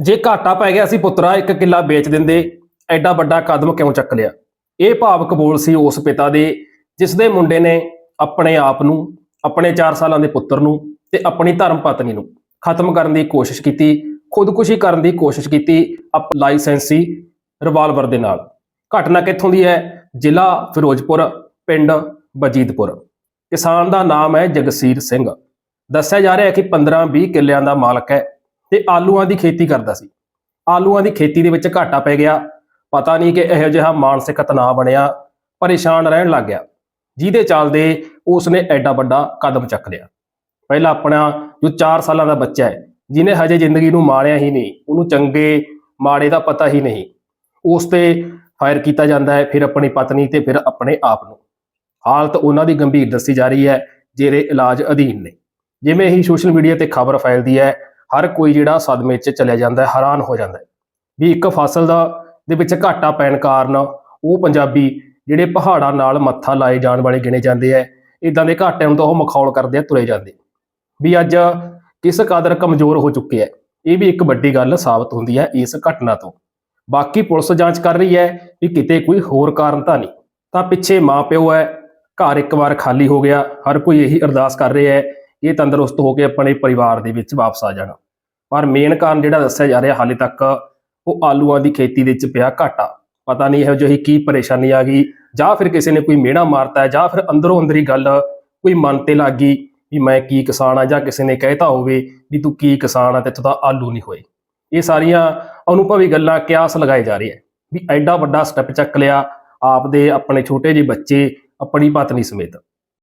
ਜੇ ਘਾਟਾ ਪੈ ਗਿਆ ਸੀ ਪੁੱਤਰਾ, ਇੱਕ ਕਿੱਲਾ ਵੇਚ ਦਿੰਦੇ, ਐਡਾ ਵੱਡਾ ਕਦਮ ਕਿਉਂ ਚੱਕ ਲਿਆ? ਇਹ ਭਾਵ ਬੋਲ ਸੀ ਉਸ ਪਿਤਾ ਦੇ ਜਿਸ ਦੇ ਮੁੰਡੇ ਨੇ ਆਪਣੇ ਆਪ ਨੂੰ, ਆਪਣੇ 4 ਸਾਲਾਂ ਦੇ ਪੁੱਤਰ ਨੂੰ ਤੇ ਆਪਣੀ ਧਰਮ ਪਤਨੀ ਨੂੰ ਖਤਮ ਕਰਨ ਦੀ ਕੋਸ਼ਿਸ਼ ਕੀਤੀ, ਖੁਦਕੁਸ਼ੀ ਕਰਨ ਦੀ ਕੋਸ਼ਿਸ਼ ਕੀਤੀ ਅਪ ਲਾਇਸੈਂਸੀ ਰਿਵਾਲਵਰ ਦੇ ਨਾਲ। ਘਟਨਾ ਕਿੱਥੋਂ ਦੀ ਹੈ? ਜ਼ਿਲ੍ਹਾ ਫਿਰੋਜ਼ਪੁਰ, ਪਿੰਡ ਬਜੀਦਪੁਰ। ਕਿਸਾਨ ਦਾ ਨਾਮ ਹੈ ਜਗਸੀਰ ਸਿੰਘ। ਦੱਸਿਆ ਜਾ ਰਿਹਾ ਹੈ ਕਿ 15-20 ਕਿੱਲਿਆਂ ਦਾ ਮਾਲਕ ਹੈ। ਤੇ ਆਲੂਆਂ ਦੀ ਖੇਤੀ ਕਰਦਾ ਸੀ। ਆਲੂਆਂ ਦੀ ਖੇਤੀ ਦੇ ਵਿੱਚ ਘਾਟਾ ਪੈ ਗਿਆ। ਪਤਾ ਨਹੀਂ ਕਿ ਇਹੋ ਜਿਹਾ ਮਾਨਸਿਕ ਤਣਾਅ ਬਣਿਆ, ਪਰੇਸ਼ਾਨ ਰਹਿਣ ਲੱਗ ਗਿਆ। ਜਿਹਦੇ ਚੱਲਦੇ ਉਸਨੇ ਐਡਾ ਵੱਡਾ ਕਦਮ ਚੱਕ ਲਿਆ। ਪਹਿਲਾਂ ਆਪਣਾ ਜੋ 4 ਸਾਲਾਂ ਦਾ ਬੱਚਾ ਹੈ, ਜਿਹਨੇ ਹਜੇ ਜ਼ਿੰਦਗੀ ਨੂੰ ਮਾਣਿਆ ਹੀ ਨਹੀਂ, ਉਹਨੂੰ ਚੰਗੇ ਮਾੜੇ ਦਾ ਪਤਾ ਹੀ ਨਹੀਂ। ਉਸ ਤੇ ਫਾਇਰ ਕੀਤਾ ਜਾਂਦਾ ਹੈ, ਫਿਰ ਆਪਣੀ ਪਤਨੀ ਤੇ ਫਿਰ ਆਪਣੇ ਆਪ ਨੂੰ। ਹਾਲਤ ਉਹਨਾਂ ਦੀ ਗੰਭੀਰ ਦੱਸੀ ਜਾ ਰਹੀ ਹੈ, ਜਿਹੜੇ ਇਲਾਜ ਅਧੀਨ ਨੇ। ਜਿਵੇਂ ਹੀ ਸੋਸ਼ਲ ਮੀਡੀਆ ਤੇ ਖਬਰ ਫੈਲਦੀ ਹੈ ਹਰ ਕੋਈ ਜਿਹੜਾ ਸਦਮੇ 'ਚ ਚਲਿਆ ਜਾਂਦਾ ਹੈ, ਹੈਰਾਨ ਹੋ ਜਾਂਦਾ ਹੈ। ਵੀ ਇੱਕ ਫਸਲ ਦਾ, ਦੇ ਵਿੱਚ ਘਾਟਾ ਪੈਣ ਕਾਰਨ ਉਹ ਪੰਜਾਬੀ ਜਿਹੜੇ ਪਹਾੜਾਂ ਨਾਲ ਮੱਥਾ ਲਾਏ ਜਾਣ ਵਾਲੇ ਗਿਣੇ ਜਾਂਦੇ ਐ ਇਦਾਂ ਦੇ ਘਾਟਿਆਂ ਨੂੰ ਤਾਂ ਉਹ ਮਖੌਲ ਕਰਦੇ ਆ, ਤੁਰੇ ਜਾਂਦੇ। ਵੀ ਅੱਜ ਕਿਸ ਕਦਰ ਕਮਜ਼ੋਰ ਹੋ ਚੁੱਕੇ ਐ ਇਹ ਵੀ ਇੱਕ ਵੱਡੀ ਗੱਲ ਸਾਬਤ ਹੁੰਦੀ ਹੈ ਇਸ ਘਟਨਾ ਤੋਂ। ਬਾਕੀ ਪੁਲਿਸ ਜਾਂਚ ਕਰ ਰਹੀ ਹੈ ਵੀ ਕਿਤੇ ਕੋਈ ਹੋਰ ਕਾਰਨ ਤਾਂ ਨਹੀਂ। ਤਾਂ ਪਿੱਛੇ ਮਾਂ ਪਿਓ ਹੈ, ਘਰ ਇੱਕ ਵਾਰ ਖਾਲੀ ਹੋ ਗਿਆ, ਹਰ ਕੋਈ ਇਹੀ ਅਰਦਾਸ ਕਰ ਰਿਹਾ ਹੈ, ਇਹ ਤੰਦਰੁਸਤ ਹੋ ਕੇ ਆਪਣੇ ਪਰਿਵਾਰ ਦੇ ਵਿੱਚ ਵਾਪਸ ਆ ਜਾਣਾ। ਪਰ ਮੇਨ ਕਾਰਨ ਜਿਹੜਾ ਦੱਸਿਆ ਜਾ ਰਿਹਾ ਹਾਲੇ ਤੱਕ, ਉਹ ਆਲੂਆਂ ਦੀ ਖੇਤੀ ਦੇ ਵਿੱਚ ਪਿਆ ਘਾਟਾ। ਪਤਾ ਨਹੀਂ ਇਹੋ ਜਿਹੀ ਕੀ ਪਰੇਸ਼ਾਨੀ ਆ ਗਈ, ਜਾਂ ਫਿਰ ਕਿਸੇ ਨੇ ਕੋਈ ਮਿਹਣਾ ਮਾਰਤਾ ਜਾਂ ਫਿਰ ਅੰਦਰੋਂ ਅੰਦਰੀ ਗੱਲ ਕੋਈ ਮਨ ਤੇ ਲੱਗ ਗਈ ਵੀ ਮੈਂ ਕੀ ਕਿਸਾਨ ਆ, ਜਾਂ ਕਿਸੇ ਨੇ ਕਹਿਤਾ ਹੋਵੇ ਵੀ ਤੂੰ ਕੀ ਕਿਸਾਨ ਆ, ਤੇ ਤਾਂ ਆਲੂ ਨਹੀਂ ਹੋਏ। ਇਹ ਸਾਰੀਆਂ ਅਨੁਭਵੀ ਗੱਲਾਂ ਕਿਆਸ ਲਗਾਏ ਜਾ ਰਹੇ ਹੈ ਵੀ ਐਡਾ ਵੱਡਾ ਸਟੈਪ ਚੱਕ ਲਿਆ, ਆਪਦੇ ਆਪਣੇ ਛੋਟੇ ਜਿਹੇ ਬੱਚੇ, ਆਪਣੀ ਪਤਨੀ ਸਮੇਤ।